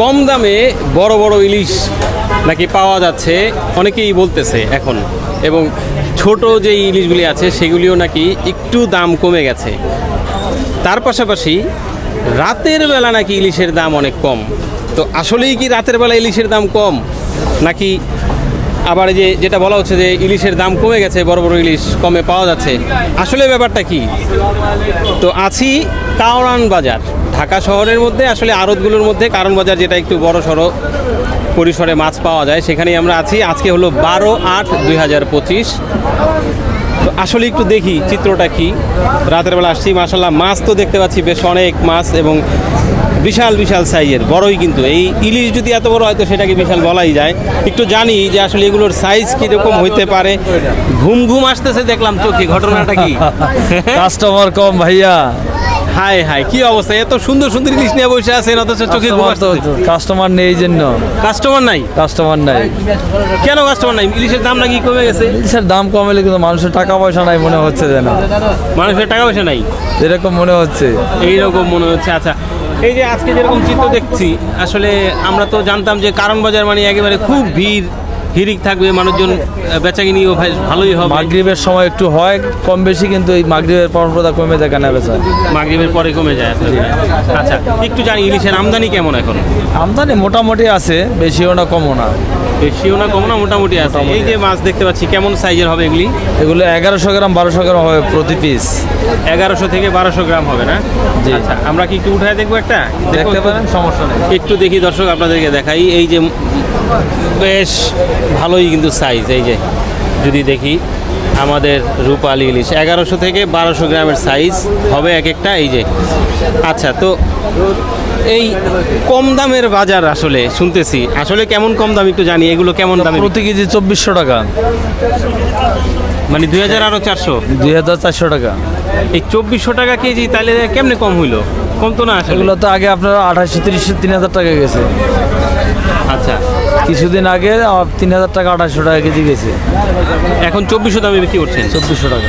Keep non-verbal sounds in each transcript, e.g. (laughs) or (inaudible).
কম দামে বড় বড় ইলিশ নাকি পাওয়া যাচ্ছে, অনেকেই বলতেছে এখন। এবং ছোট যে ইলিশগুলি আছে, সেগুলিও নাকি একটু দাম কমে গেছে। তার পাশাপাশি রাতের বেলা নাকি ইলিশের দাম অনেক কম। তো আসলেই কি রাতের বেলা ইলিশের দাম কম? নাকি আবার যে যেটা বলা হচ্ছে যে ইলিশের দাম কমে গেছে, বড় বড় ইলিশ কমে পাওয়া যাচ্ছে, আসলে ব্যাপারটা কি? তো আছি কাওরান বাজার। ঢাকা শহরের মধ্যে, আসলে আড়তগুলোর মধ্যে কারণ বাজার যেটা একটু বড় সড়ো পরিসরে মাছ পাওয়া যায়, সেখানেই আমরা আছি। আজকে হলো বারো আট দুই হাজার পঁচিশ। তো আসলে একটু দেখি চিত্রটা কি। রাতের বেলা আসছি মাসাল্লাহ মাছ তো দেখতে পাচ্ছি বেশ অনেক মাছ এবং বিশাল বিশাল সাইজের, বড়ই কিন্তু। এই ইলিশ যদি এত বড় হয় তো সেটাকে বিশাল বলাই যায়। একটু জানি যে আসলে এগুলোর সাইজ কীরকম হইতে পারে। ঘুম ঘুম আসতেছে, দেখলাম চোখে, ঘটনাটা কি? (laughs) কাস্টমার কম, ভাইয়া। হাই হাই কি অবস্থা? এত সুন্দর সুন্দর ইলিশ নিয়ে বসে আছেন অথচ চোখে ঘুম আসতেছে। কাস্টমার নেই এই জন্য। কাস্টমার নাই? কাস্টমার নাই। কেন কাস্টমার নাই? ইলিশের দাম নাকি কমে গেছে? ইলিশের দাম কমেলে কিন্তু মানুষের টাকা পয়সা নাই মনে হচ্ছে যেন। মানুষের টাকা পয়সা নাই? এরকম মনে হচ্ছে। এইরকম মনে হচ্ছে আচ্ছা। এই যে আজকে যেরকম চিত্র দেখছি আসলে আমরা তো জানতাম যে কারণ বাজার মানে একেবারে খুব ভিড় হিরিক থাকবে মানুষজন বেচাকিনিও ভালোই হবে। মাগরিবের সময় একটু হয় কম বেশি কিন্তু এই মাগরিবের পরম্পরা কমে যায় কেনা বেচা। মাগরিবের পরে কমে যায় আসলে আচ্ছা একটু জানি ইলিশের আমদানি কেমন এখন? আমদানি মোটামুটি আছে বেশিও না কমও না। বেশিও না কম না মোটামুটি আছে। এই যে মাছ দেখতে পাচ্ছি কেমন সাইজের হবে এগুলি? এগুলো এগারোশো গ্রাম বারোশো গ্রাম হবে প্রতি পিস এগারোশো থেকে বারোশো গ্রাম হবে না। আচ্ছা আমরা কি একটু উঠায় দেখব একটা? দেখতে পারেন সমস্যা নেই। একটু দেখি দর্শক আপনাদেরকে দেখাই। এই যে বেশ ভালোই কিন্তু সাইজ এই যে যদি দেখি আমাদের রূপালি ইলিশ এগারোশো থেকে বারোশো গ্রামের সাইজ হবে এক একটা এই যে। আচ্ছা তো এই কম দামের বাজার আসলে শুনতেছি। আসলে কেমন কম দাম একটু জানি এগুলো কেমন দামে প্রতি কেজি চব্বিশশো টাকা। মানে দুই হাজার আরও চারশো? দুই হাজার চারশো টাকা। এই চব্বিশশো টাকা কেজি তাহলে কেমনে কম হইল? কম তো না এগুলো তো আগে আপনার আঠাশশো তিরিশশো তিন হাজার টাকা গেছে। আচ্ছা। কিছুদিন আগে তিন হাজার টাকা আঠাশশো টাকা কেজি গেছে। এখন চব্বিশশো দামে বিক্রি করছেন? চব্বিশশো টাকা।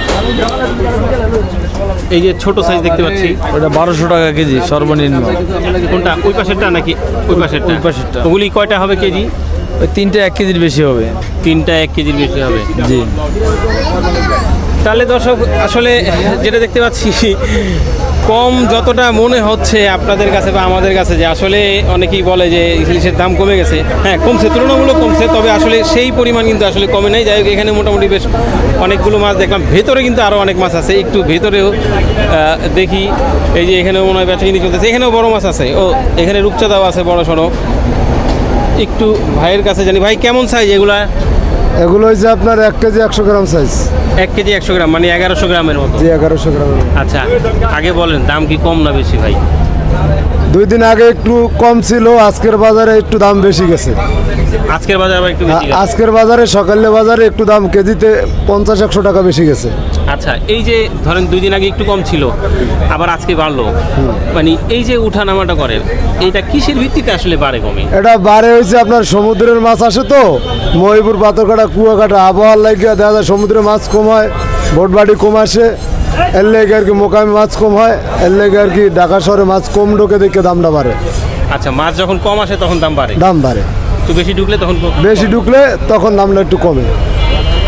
এই যে ছোট সাইজ দেখতে পাচ্ছি। ওটা বারোশো টাকা কেজি সর্বনিম্ন। কোনটা? ওই পাশেরটা নাকি? ওই পাশেরটা। ওই পাশেরটা। ওগুলি কয়টা হবে কেজি? ওই তিনটা এক কেজির বেশি হবে। তিনটা এক কেজির বেশি হবে। জি। তাহলে দর্শক আসলে যেটা দেখতে পাচ্ছি কম যতটা মনে হচ্ছে আপনাদের কাছে বা আমাদের কাছে যে আসলে অনেকেই বলে যে ইলিশের দাম কমে গেছে। হ্যাঁ কমছে, তুলনামূলক কমছে, তবে আসলে সেই পরিমাণ কিন্তু আসলে কমে নাই। যাই হোক, এখানে মোটামুটি বেশ অনেকগুলো মাছ দেখলাম। ভেতরে কিন্তু আরও অনেক মাছ আছে। একটু ভেতরেও দেখি। এই যে এখানেও মনে হয় বেচাকিনি চলতেছে। এখানেও বড় মাছ আছে। ও, এখানে রূপচাঁদাও আছে বড় সড়ো। একটু ভাইয়ের কাছে জানি। ভাই, কেমন সাইজ এগুলা? এগুলো হচ্ছে আপনার এক কেজি একশো গ্রাম সাইজ এক কেজি একশো গ্রাম মানে এগারোশো গ্রামের মতো। জি এগারোশো গ্রাম আচ্ছা আগে বলেন দাম কি কম না বেশি ভাই? দুই দিন আগে একটু কম ছিল আজকের বাজারে একটু দাম বেশি গেছে। আজকের বাজারে একটু। আজকের বাজারে সকালে বাজারে একটু দাম কেজিতে পঞ্চাশ একশো টাকা বেশি গেছে। আচ্ছা এই যে ধরেন দুই দিন আগে একটু কম ছিল আবার আজকে বাড়লো। মানে এই যে উঠানামাটা করে এইটা কিসের ভিত্তিতে আসলে বাড়ে কমে? এটা বাড়ে হয়েছে আপনার সমুদ্রের মাছ আসে তো মহিপুর পাথরকাটা কুয়াকাটা আবহাওয়ার লাগিয়ে দেখা যায় সমুদ্রের মাছ কম হয় ভোটবাড়ি কম আসে এর লেগে আর কি মোকামি মাছ কম হয় এর লেগে আর কি ঢাকা শহরে মাছ কম ঢোকে দেখে দামটা বাড়ে। আচ্ছা মাছ যখন কম আসে তখন দাম বাড়ে? দাম বাড়ে। একটু বেশি ঢুকলে তখন বেশি ঢুকলে তখন দামটা একটু কমে।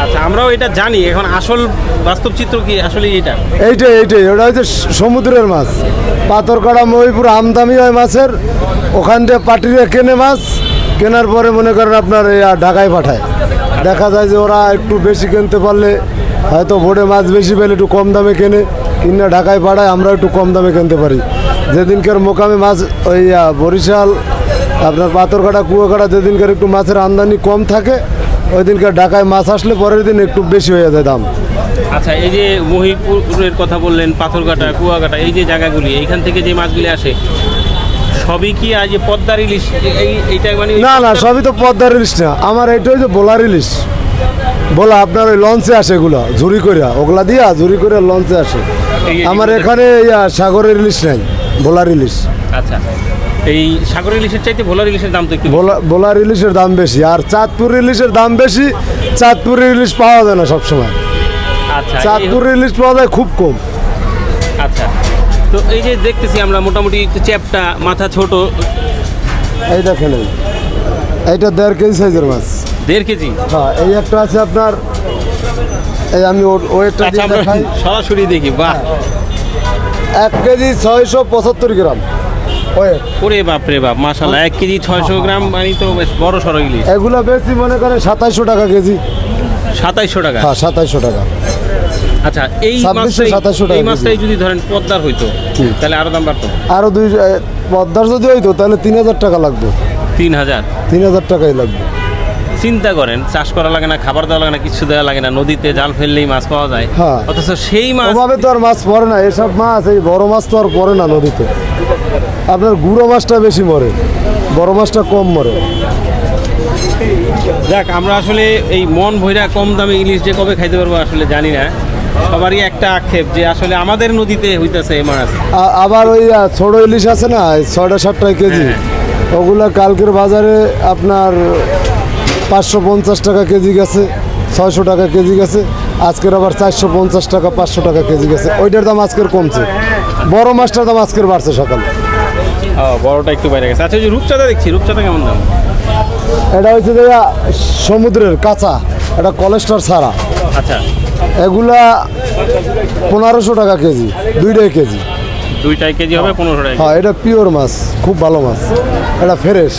আচ্ছা আমরাও এটা জানি। এখন আসল বাস্তব চিত্র কি? আসলে এটা। এইটাই এইটাই। ওটা হচ্ছে সমুদ্রের মাছ। পাথরকাড়া মহিপুর আমদামি হয় মাছের। ওখান থেকে পাটিরে কেনে মাছ। কেনার পরে মনে করেন আপনার ঢাকায় পাঠায়। দেখা যায় যে ওরা একটু বেশি কিনতে পারলে হয়তো বোর্ডে মাছ বেশি পেলে একটু কম দামে কেনে। কিনে ঢাকায় পাঠায় আমরা একটু কম দামে কিনতে পারি। যেদিনকার মোকামে মাছ, ওই বরিশাল, আপনার পাথরকাটা, কুয়াকাটা, যেদিনকার একটু মাছের আমদানি কম থাকে ওই দিনকার ঢাকায় মাছ আসলে পরের দিন একটু বেশি হয়ে যায় দাম। আচ্ছা এই যে মহিপুরের কথা বললেন পাথরঘাটা কুয়াকাটা এই যে জায়গাগুলি এইখান থেকে যে মাছগুলি আসে সবই কি আজ যে পদ্মার ইলিশ? এই এইটা মানে না না সবই তো পদ্মার ইলিশ না। আমার এইটা হচ্ছে বোলার ইলিশ। বলা আপনার ওই লঞ্চে আসে এগুলো ঝুরি করিয়া ওগুলা দিয়া ঝুরি করে লঞ্চে আসে। আমার এখানে ইয়া সাগরের ইলিশ নাই বোলার ইলিশ আচ্ছা এই সাগর ইলিশের চাইতে ভোলার ইলিশের দাম তো একটু বোলার ইলিশের দাম বেশি আর চাঁদপুর ইলিশের দাম বেশি চাঁদপুর ইলিশ পাওয়া যায় না সবসময়। আচ্ছা এই চাঁদপুরের ইলিশ পাওয়া যায় খুব কম। আচ্ছা তো এই যে দেখতেছি আমরা মোটামুটি একটু চ্যাপটা মাথা ছোট। এই দেখেন এই। এইটা দেড় কেজি সাইজের মাছ। দেড় কেজি? হ্যাঁ এই একটা আছে আপনার এই আমি ওর- ওয়েটটা আচ্ছা দেখাই। সরাসরি দেখি বাহ। এক কেজি ছয়শো পঁচাত্তর গ্রাম। ওয়েট। ওরে বাপ রে বাপ মাশাল্লাহ এক কেজি ছয়শো গ্রাম মানে তো বেশ বড় সড়ো ইলিশ। এগুলো বেশি মনে করেন সাতাইশশো টাকা কেজি। সাতাইশশো টাকা? হ্যাঁ সাতাইশশো টাকা। আচ্ছা এই 2600, মাছটাই 2700 টাকা এই মাছটাই যদি ধরেন পদ্মার হইতো তাহলে আরও দাম বাড়তো? আরও দুই পদ্মার যদি হইতো তাহলে তিন হাজার টাকা লাগবে। তিন হাজার? তিন হাজার টাকাই লাগবে। চিন্তা করেন চাষ করা লাগে না খাবার দেওয়া লাগে না কিছু দেওয়া লাগে না নদীতে জাল ফেললেই মাছ পাওয়া যায়। হ্যাঁ। অথচ সেই মাছ ওভাবে তো আর মাছ পড়ে না এসব মাছ এই বড় মাছ তো আর পড়ে না নদীতে। আপনার গুঁড়ো মাছটা বেশি মরে বড় মাছটা কম মরে। যাক আমরা আসলে এই মন ভৈরা কম দামে ইলিশ যে কবে খাইতে পারব আসলে জানি না। সবারই একটা আক্ষেপ যে আসলে আমাদের নদীতে হইতেছে এই মাছ। আবার ওই ছোট ইলিশ আছে না ছয়টা সাতটায় কেজি। ওগুলা কালকের বাজারে আপনার পাঁচশো পঞ্চাশ টাকা কেজি গেছে ছয়শো টাকা কেজি গেছে আজকের আবার চারশো পঞ্চাশ টাকা পাঁচশো টাকা কেজি গেছে। ওইটার দাম আজকের কমছে। বড় মাছটার দাম আজকের বাড়ছে সকালে। বড়টা একটু বাইরে গেছে। আচ্ছা ওই যে রূপচাঁদা দেখছি রূপচাঁদা কেমন দাম? এটা হচ্ছে যে সমুদ্রের কাঁচা এটা কোলেস্ট্রল ছাড়া। আচ্ছা। এগুলা পনেরোশো টাকা কেজি দুইটাই কেজি। দুইটাই কেজি হবে পনেরোশো টাকা হ্যাঁ এটা পিওর মাছ খুব ভালো মাছ। এটা ফ্রেশ।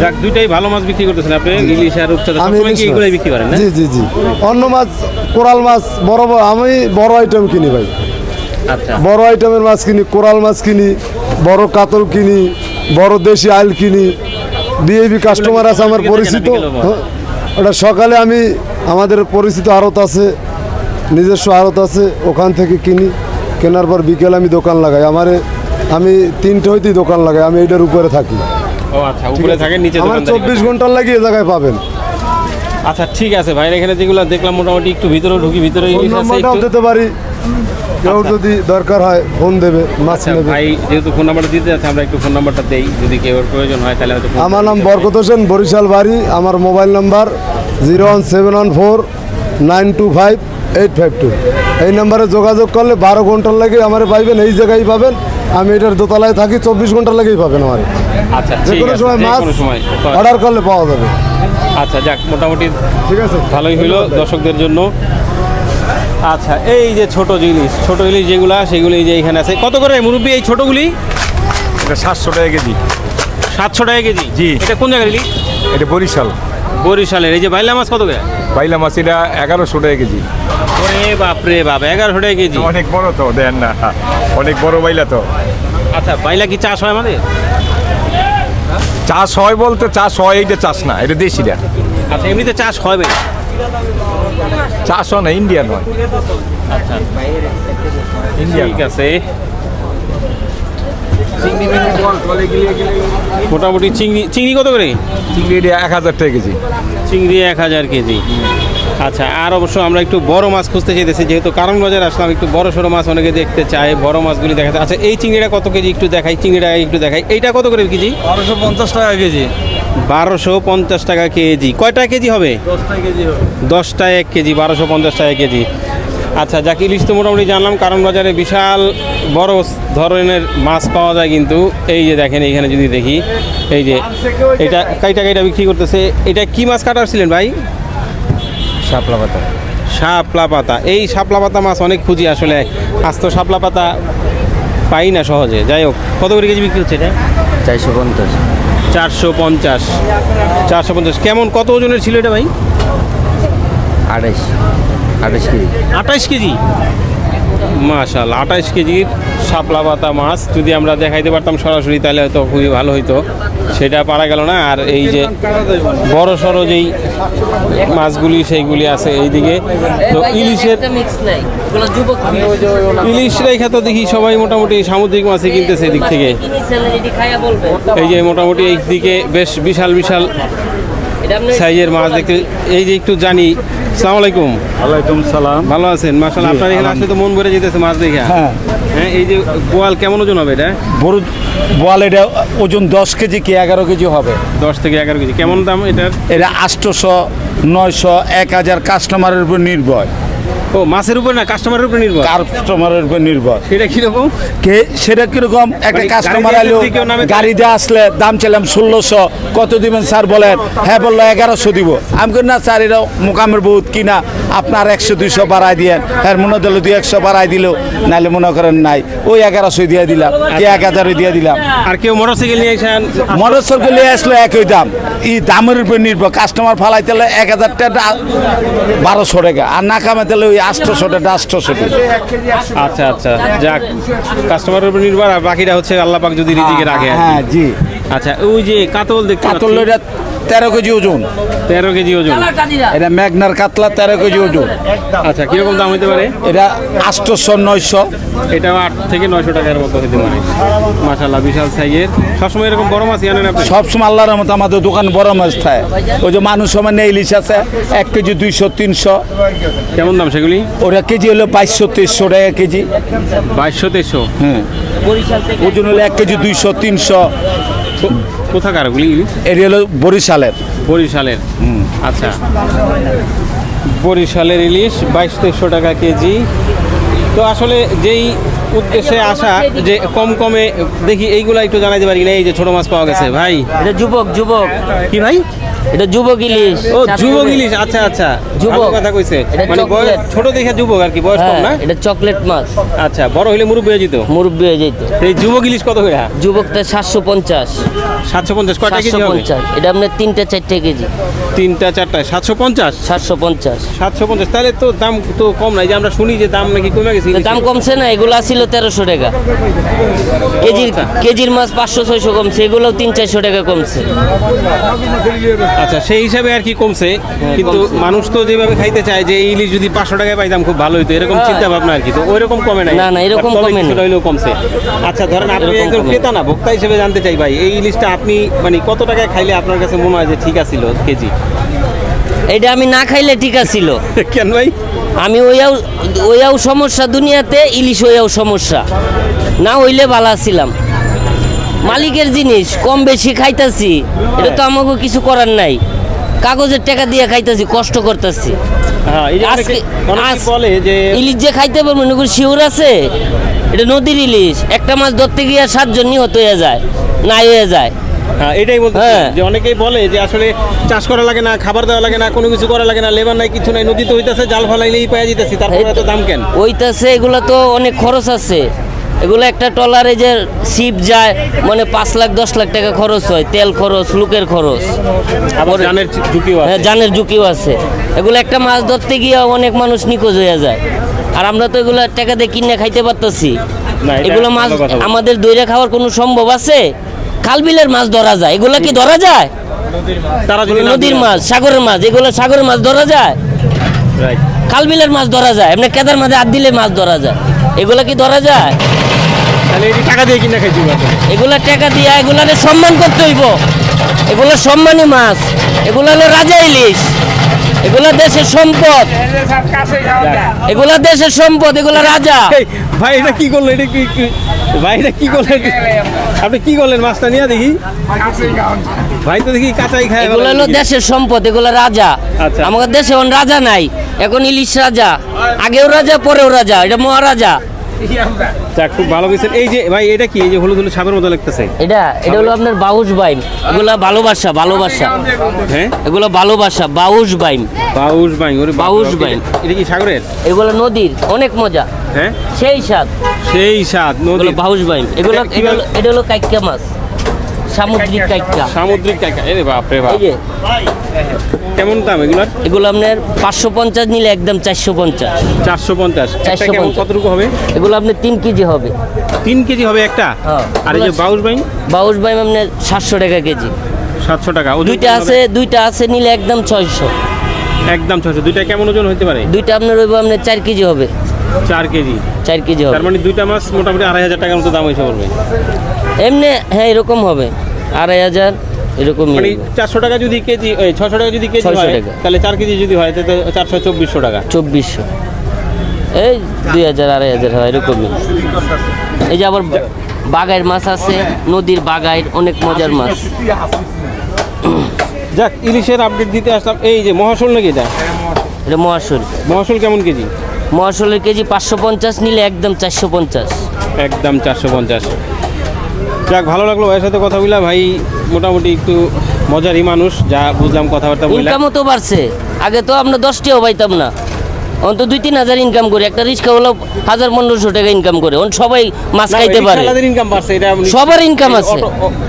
যাক দুইটাই ভালো মাছ বিক্রি করতেছেন আপনি ইলিশ আর রূপচাঁদা সবসময় কি। এগুলোই বিক্রি করেন না? জি জি জি। অন্য মাছ কোরাল মাছ বড় বড় আমি বড় আইটেম কিনি ভাই। আচ্ছা। বড় আইটেমের মাছ কিনি কোরাল মাছ কিনি বড় কাতল কিনি বড় দেশি আইল কিনি। ডিএবি কাস্টমার আছে আমার পরিচিত। হ্যাঁ, ওটা সকালে আমি আমাদের পরিচিত আড়ত আছে নিজস্ব আড়ত আছে ওখান থেকে কিনি। কেনার পর বিকেলে আমি দোকান লাগাই। আমারে আমি তিনটে হইতেই দোকান লাগাই। আমি এইটার উপরে থাকি। ও আচ্ছা উপরে থাকে নিচে আমার চব্বিশ ঘণ্টার লাগে এই জায়গায় পাবেন। আচ্ছা ঠিক আছে ভাই এখানে যেগুলো দেখলাম মোটামুটি একটু ভিতরে ঢুকি ভিতরে আছে দিতে পারি। কেউ যদি দরকার হয় ফোন দেবে মাছ আচ্ছা নেবে। ভাই যেহেতু ফোন নাম্বারটা দিতে যাচ্ছে আমরা একটু ফোন নাম্বারটা দেই। যদি কেউ প্রয়োজন হয় তাহলে হয়তো আমার নাম বরকত হোসেন বরিশাল বাড়ি। আমার mobile number zero one seven one four nine two five eight five two. এই নাম্বারে যোগাযোগ করলে বারো ঘণ্টার লাগে আমার পাইবেন এই জায়গায় পাবেন। আমি এটার দোতলায় থাকি চব্বিশ ঘণ্টার লাগেই পাবেন আমার। আচ্ছা যে কোনো সময় মাছ অর্ডার করলে পাওয়া যাবে। আচ্ছা যাক মোটামুটি ঠিক আছে। ভালোই হইল দর্শকদের জন্য। আচ্ছা এই যে ছোট জিনিস ছোট ইলিশ যেগুলা সেগুলি যে এখানে আছে। কত করে মুরব্বী এই ছোটগুলি? এটা সাতশো টাকা কেজি। সাতশো টাকা কেজি? জি। এটা কোন জায়গার ইলিশ? এটা বরিশাল। বরিশালের এই যে বাইলা মাছ কত করে? বাইলা মাছ এটা এগারোশো টাকা কেজি। ওরে বাপরে বাপ এগারোশো টাকা কেজি। অনেক বড় তো দেন না অনেক বড় বাইলা তো। আচ্ছা বাইলা কি চাষ হয় আমাদের? চাষ হয় বলতে চাষ হয় এইটা চাষ না এটা দেশিটা আচ্ছা এমনিতে চাষ হয় ভাই চাষ হয় না ইন্ডিয়ান হয়। আচ্ছা। ঠিক আছে। মোটামুটি চিংড়ি চিংড়ি কত করে? চিংড়ি এক হাজার টাকা কেজি। চিংড়ি এক হাজার কেজি। আচ্ছা আর অবশ্য আমরা একটু বড় মাছ খুঁজতে চাইতেছি যেহেতু কারণ বাজার আসলাম একটু বড় সড়ো মাছ অনেকে দেখতে চায় বড় মাছগুলি দেখাতে। আচ্ছা এই চিংড়িটা কত কেজি একটু দেখাই চিংড়িটা একটু দেখাই। এইটা কত করে কেজি? বারোশো পঞ্চাশ টাকা কেজি। বারোশো পঞ্চাশ টাকা কেজি। কয়টা কেজি হবে? দশটা কেজি দশটা এক কেজি বারোশো পঞ্চাশ টাকা কেজি। আচ্ছা যাক ইলিশ তো মোটামুটি জানলাম কারণ বাজারে বিশাল বড় ধরনের মাছ পাওয়া যায় কিন্তু। এই যে দেখেন এইখানে যদি দেখি এই যে এটা কাইটা কাইটা বিক্রি করতেছে। এটা কি মাছ কাটাচ্ছিলেন ভাই? শাপলা পাতা। শাপলা পাতা। এই শাপলা পাতা মাছ অনেক খুঁজি আসলে। আজ তো শাপলা পাতা পাই না সহজে। যাই হোক কত করে কেজি বিক্রি হচ্ছে এটা? চারশো পঞ্চাশ। চারশো পঞ্চাশ। চারশো পঞ্চাশ। কেমন কত ওজনের ছিল এটা ভাই? আড়াইশ। আড়াইশ কেজি। আঠাশ কেজি? মাশাল আঠাশ কেজির শাপলা পাতা মাছ। যদি আমরা দেখাইতে পারতাম সরাসরি তাহলে হয়তো খুবই ভালো হইতো। সেটা পারা গেল না। আর এই যে বড় সড়ো যেই মাছগুলি সেইগুলি আছে এইদিকে। তো ইলিশের ইলিশ রেখা তো দেখি সবাই মোটামুটি সামুদ্রিক মাছই কিনতেছে এদিক থেকে। এই যে মোটামুটি এই দিকে বেশ বিশাল বিশাল সাইজের মাছ দেখতে এই যে একটু জানি সালাম আলাইকুম। ওয়ালাইকুম সালাম। ভালো আছেন? আপনার এখানে আসলে তো মন ভরে যেতেছে মাছ দেখে। হ্যাঁ। হ্যাঁ এই যে বোয়াল কেমন ওজন হবে এটা? বড় বোয়াল এটা ওজন দশ কেজি কি এগারো কেজি হবে। দশ থেকে এগারো কেজি। কেমন দাম এটার? এটা আটশোশো নয়শো এক হাজার কাস্টমারের উপর নির্ভর। ও মাছের উপর না কাস্টমারের উপর নির্ভর? কাস্টমারের উপর নির্ভর। সেটা কীরকম? কে সেটা কীরকম? একটা কাস্টমার গাড়ি দিয়ে আলো যদি কেউ নামে গাড়ি দিয়ে আসলে দাম চাইলাম ষোলোশো কত দিবেন স্যার বলেন? হ্যাঁ বলল এগারোশো দিব। আমি না স্যার এটা মোকামের বহুত কিনা। আপনার একশো দুইশো বাড়াই দিয়েন হ্যাঁ মনে দিল দুই একশো বাড়াই দিল নাহলে মনে করেন নাই। ওই এগারোশো দিয়ে দিলাম কি এক হাজারে দিয়ে দিলাম। আর কেউ মোটরসাইকেল নিয়ে আসেন? মোটর সাইকেল নিয়ে আসলো একই দাম। এই দামের উপর নির্ভর। কাস্টমার ফালাইতে হলে এক হাজার টাকা বারোশো টাকা আর না কামাইতে হলে ওই আটশোশো টাকা আটশোশো টাকা। আচ্ছা আচ্ছা। যাক কাস্টমারের উপর নির্ভর আর বাকিটা হচ্ছে আল্লাহ পাক যদি রিজিকে রাখে হ্যাঁ জি। আচ্ছা ওই যে কাতল দেখতে কাতল তেরো কেজি ওজন। তেরো কেজি ওজন। এটা ম্যাগনার কাতলা তেরো কেজি ওজন। আচ্ছা কীরকম দাম হতে পারে? এটা আটশোশো নয়শো। এটাও আট থেকে নয়শো টাকার মতো হতে পারে। মাশাল্লাহ বিশাল সাইজের। সবসময় এরকম বড় মাছ আনেন আপনি? সবসময় আল্লাহর মতো আমাদের দোকান বড় মাছ থাকে। ওই যে মানুষ সমান ইলিশ আছে এক কেজি দুইশো তিনশো। কেমন দাম সেগুলি? ওরা কেজি হলো বাইশশো তেইশশো টাকা কেজি। বাইশশো তেইশশো? হ্যাঁ। ওজন হলো এক কেজি দুইশো তিনশো। কোথাকার? ওগুলি এটি হলো বরিশালের। বরিশালের। আচ্ছা। বরিশালের ইলিশ বাইশ তেইশশো টাকা কেজি। তো আসলে যেই উদ্দেশ্যে আসা যে কম কমে দেখি এইগুলা একটু জানাইতে পারি না এই যে ছোট মাছ পাওয়া গেছে ভাই। এটা যুবক যুবক। কি ভাই? এটা যুবক ইলিশ। ও যুবক ইলিশ আচ্ছা আচ্ছা। যুবক। কথা কইছে। মানে বয়স। ছোট দেখে যুবক আর কি বয়স কম হ্যাঁ না? এটা চকলেট মাছ। আচ্ছা বড় হইলে মুরব্বী হয়ে যেত মুরব্বী হয়ে যেত এই যুবক ইলিশ কত করে? যুবকটা সাতশো পঞ্চাশ। সাতশো পঞ্চাশ কয়টা কেজি হবে? পঞ্চাশ। এটা আপনার তিনটে চারটে কেজি। তিনটা চারটা সাতশো পঞ্চাশ? সাতশো পঞ্চাশ। সাতশো পঞ্চাশ তাহলে তো দাম তো কম নাই যে আমরা শুনি যে দাম নাকি কমে গেছে দাম কমছে না এগুলো ছিল তেরোশো টাকা। কেজির কেজির মাছ পাঁচশো ছয়শো কমছে এগুলোও তিন চারশো টাকা কমছে। আচ্ছা সেই হিসাবে আর কি কমছে কিন্তু মানুষ তো যেভাবে খাইতে চায় যে ইলিশ যদি পাঁচশো টাকায় পাইতাম খুব ভালো হতো এরকম হ্যাঁ। চিন্তা ভাবনা আর কি তো ওইরকম কমে নাই। না, না, এরকম কমে না। হইলেও কমছে। আচ্ছা ধরেন আপনি একজন ক্রেতা না ভোক্তা হিসেবে জানতে চাই ভাই এই ইলিশটা আপনি মানে কত টাকায় খাইলে আপনার কাছে মনে হয় যে ঠিক আছিল কেজি? এটা আমি না খাইলে ঠিক আছিল। (laughs) কেন ভাই? আমি ওইয়াও ওইয়াও সমস্যা দুনিয়াতে ইলিশ ওইয়াও সমস্যা। না হইলে ভালো ছিলাম মালিকের জিনিস কম বেশি খাইতাছি। এটা তো আমাকে কিছু করার নাই। কাগজের টাকা দিয়ে খাইতাছি কষ্ট করতেছি। হ্যাঁ ইলিশ যে খাইতে পারব না শিওর আছে এটা নদীর ইলিশ। একটা মাছ ধরতে গিয়ে সাতজন নিহত হয়ে যায় নাই হয়ে যায়। হ্যাঁ এটাই বলতে হ্যাঁ। যে অনেকেই বলে যে আসলে চাষ করা লাগে না খাবার দেওয়া লাগে না কোনো কিছু করা লাগে না লেবার নাই কিছু নাই নদীতে হইতাছে জাল ফালাইলেই পাওয়া যেতেছি তারপরে এত দাম কেন? ওইটাছে এগুলো তো অনেক খরচ আছে। এগুলো একটা ট্রলারে যে শিপ যায় মানে পাঁচ লাখ দশ লাখ টাকা খরচ হয় তেল খরচ লোকের খরচ। আবার জানের ঝুঁকিও আছে। হ্যাঁ জানের ঝুঁকিও আছে। এগুলো একটা মাছ ধরতে গিয়ে অনেক মানুষ নিখোঁজ হয়ে যায়। আর আমরা তো এগুলো টাকা দিয়ে কিনে খাইতে পারতেছি। এগুলো মাছ। আমাদের দইরা খাওয়ার কোনো সম্ভব আছে? খালবিলের মাছ ধরা যায়। এগুলো কি ধরা যায়? তারা নদীর মাছ সাগরের মাছ এগুলো সাগরের মাছ ধরা যায়. খালবিলের মাছ ধরা যায়। এমনি কেদার মাঝে হাত দিলে মাছ ধরা যায়। এগুলো কি ধরা যায়? তাহলে টাকা দিয়ে কিনে খাইছি এগুলা টাকা দিয়া এগুলারে সম্মান করতে হইব। এগুলো সম্মানী মাছ। এগুলো হলো রাজা ইলিশ। এগুলা দেশের সম্পদ। এগুলা দেশের সম্পদ এগুলা রাজা। ভাই এটা কি করল এটা কি কি- ভাই এটা কি করলেন? আপনি কি করলেন? মাছটা নিয়ে দেখি। ভাই তো দেখি কাঁচাই খায় এগুলো হলো দেশের সম্পদ এগুলা রাজা। আচ্ছা। আমাদের দেশে এখন রাজা নাই এখন ইলিশ রাজা। আগেও রাজা পরেও রাজা। এটা মহারাজা। যাক, খুব ভালো গেছেন এই যে ভাই এটা কি? এই যে হলুদ হলুদ সাপের মতো লাগতেছে। এটা এটা হলো আপনার বাউস বাইম। এগুলা ভালোবাসা ভালোবাসা। হ্যাঁ? এগুলো ভালোবাসা বাউস বাইম। বাউস বাইং ওরে বাপ রে বাউস বাপ, এটা- এটা কি সাগরের? এগুলো নদীর অনেক মজা। হ্যাঁ? সেই স্বাদ। সেই স্বাদ এগুলো বাউস বাইম। এগুলো এটা হলো- এটা কাইকা মাছ। সামুদ্রিক কাইকা সামুদ্রিক কাঁকড়া এরে বাপ রে বাপ। এই যে। কেমন দাম এগুলার? এগুলো আপনার পাঁচশো পঞ্চাশ নিলে একদম চারশো পঞ্চাশ। চারশো পঞ্চাশ। একটা 450 কেমন কতটুকু হবে? এগুলো আপনার তিন কেজি হবে। তিন কেজি হবে একটা? হ্যাঁ। আর এই যে বাউস বাইং? বাউস বাইম আপনার সাতশো টাকা কেজি। সাতশো টাকা। দুইটা আছে দুইটা আছে নিলে একদম ছয়শো। একদম ছশো দুইটা কেমন ওজন হতে পারে? দুইটা আপনার ওইব আপনার চার কেজি হবে। চার কেজি। চার কেজি হবে। তার মানে দুইটা মাছ মোটামুটি আড়াই হাজার টাকার মতো দাম হয়েছে পড়বে এমনি হ্যাঁ এরকম হবে। আড়াই হাজার এরকম মানে চারশো টাকা যদি কেজি ছশো টাকা যদি কেজি 600 হয় তাহলে চার কেজি যদি হয় তাহলে চারশো চব্বিশশো টাকা। চব্বিশশো। এই দুই হাজার আড়াই হাজার হয় এরকমই। এই যে আবার বাগাইয়ের মাছ আছে নদীর বাগাইয়ের অনেক মজার মাছ। যাক ইলিশের আপডেট দিতে আসলাম। এই যে মহাশোল নাকি এটা? এটা মহাশোল। মহাশোল কেমন কেজি? মহাশোলের কেজি পাঁচশো পঞ্চাশ নিলে একদম চারশো পঞ্চাশ। একদম চারশো পঞ্চাশ। যাক ভালো লাগল ভাইয়ের সাথে কথা বললাম ভাই মোটামুটি একটু মজারই মানুষ যা বুঝলাম কথাবার্তা বললাম ইনকামও তো বাড়ছে। আগে তো আমরা দশটিও পাইতাম না। অন্ত দুই তিন হাজার ইনকাম করে। একটা রিক্সা হলো হাজার পনেরোশো টাকা ইনকাম করে। ওন সবাই মাছ খাইতে পারে। ইনকাম বাড়ছে এটা সবার income আছে।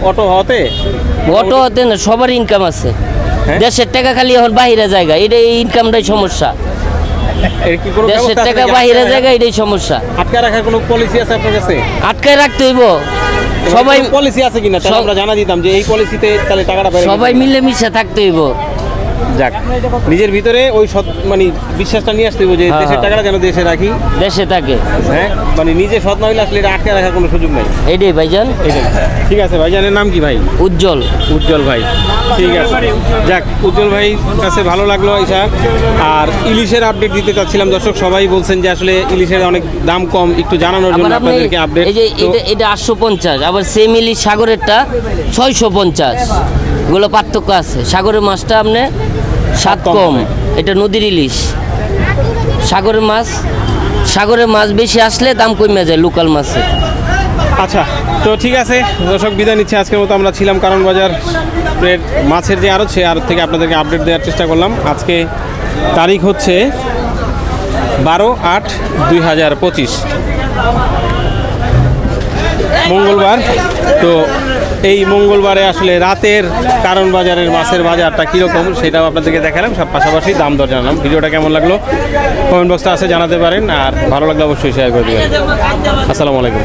অটো- হতে অটো হতে না সবার ইনকাম আছে। হ্যাঁ? দেশের টাকা খালি এখন বাহিরে জায়গা এটা এই ইনকামটাই সমস্যা দেশের টাকা বাহিরে জায়গা এটাই সমস্যা। আটকায় রাখার কোনো পলিসি আছে আপনার কাছে? আটকায় রাখতে হইব। সবাই পলিসি আছে কিনা? আমরা জানা দিতাম যে এই পলিসিতে তাহলে টাকাটা সবাই মিলে মিলেমিশে থাকতে হইব। যাক নিজের ভিতরে ওই সৎ মানে বিশ্বাসটা নিয়ে আসতে হবে যে হ্যাঁ, দেশের হ্যাঁ। টাকাটা যেন দেশে রাখি? দেশে থাকে। হ্যাঁ? মানে নিজে সৎ না হইলে আসলে এটা আটকে রাখার কোনো সুযোগ নাই। এটাই ভাইজান। ঠিক আছে ভাইজানের নাম কি ভাই? উজ্জ্বল। উজ্জ্বল ভাই। ঠিক আছে। যাক উজ্জ্বল ভাই কাছে ভালো লাগল ঈশা। আর ইলিশের আপডেট দিতে চাচ্ছিলাম। দর্শক সবাই বলছেন যে আসলে ইলিশের অনেক দাম কম। একটু জানানোর জন্য আপনাদেরকে আপডেট এই যে এটা এটা আটশো পঞ্চাশ আবার সেম ইলিশ সাগরেরটা ছয়শো পঞ্চাশ। এগুলো পার্থক্য আছে। সাগরের মাছটা আপনি স্বাদ কম। এটা নদীর ইলিশ। সাগরের মাছ সাগরের মাছ বেশি আসলে দাম কমে যায় লোকাল মাছে। আচ্ছা তো ঠিক আছে দর্শক বিদায় নিচ্ছে। আজকের মতো আমরা ছিলাম কারণ বাজার। মাছের যে আড়ত সে আড়ত থেকে আপনাদেরকে আপডেট দেওয়ার চেষ্টা করলাম। আজকে তারিখ হচ্ছে বারো আট দুই হাজার পঁচিশ। মঙ্গলবার। তো এই মঙ্গলবারে আসলে রাতের কারণ বাজারের মাছের বাজারটা কীরকম সেটাও আপনাদেরকে দেখালাম, সব পাশাপাশি দাম দর জানালাম। ভিডিওটা কেমন লাগল কমেন্ট বক্সটা আছে, জানাতে পারেন, আর ভালো লাগলে অবশ্যই শেয়ার করে দেবেন। আসসালামু আলাইকুম।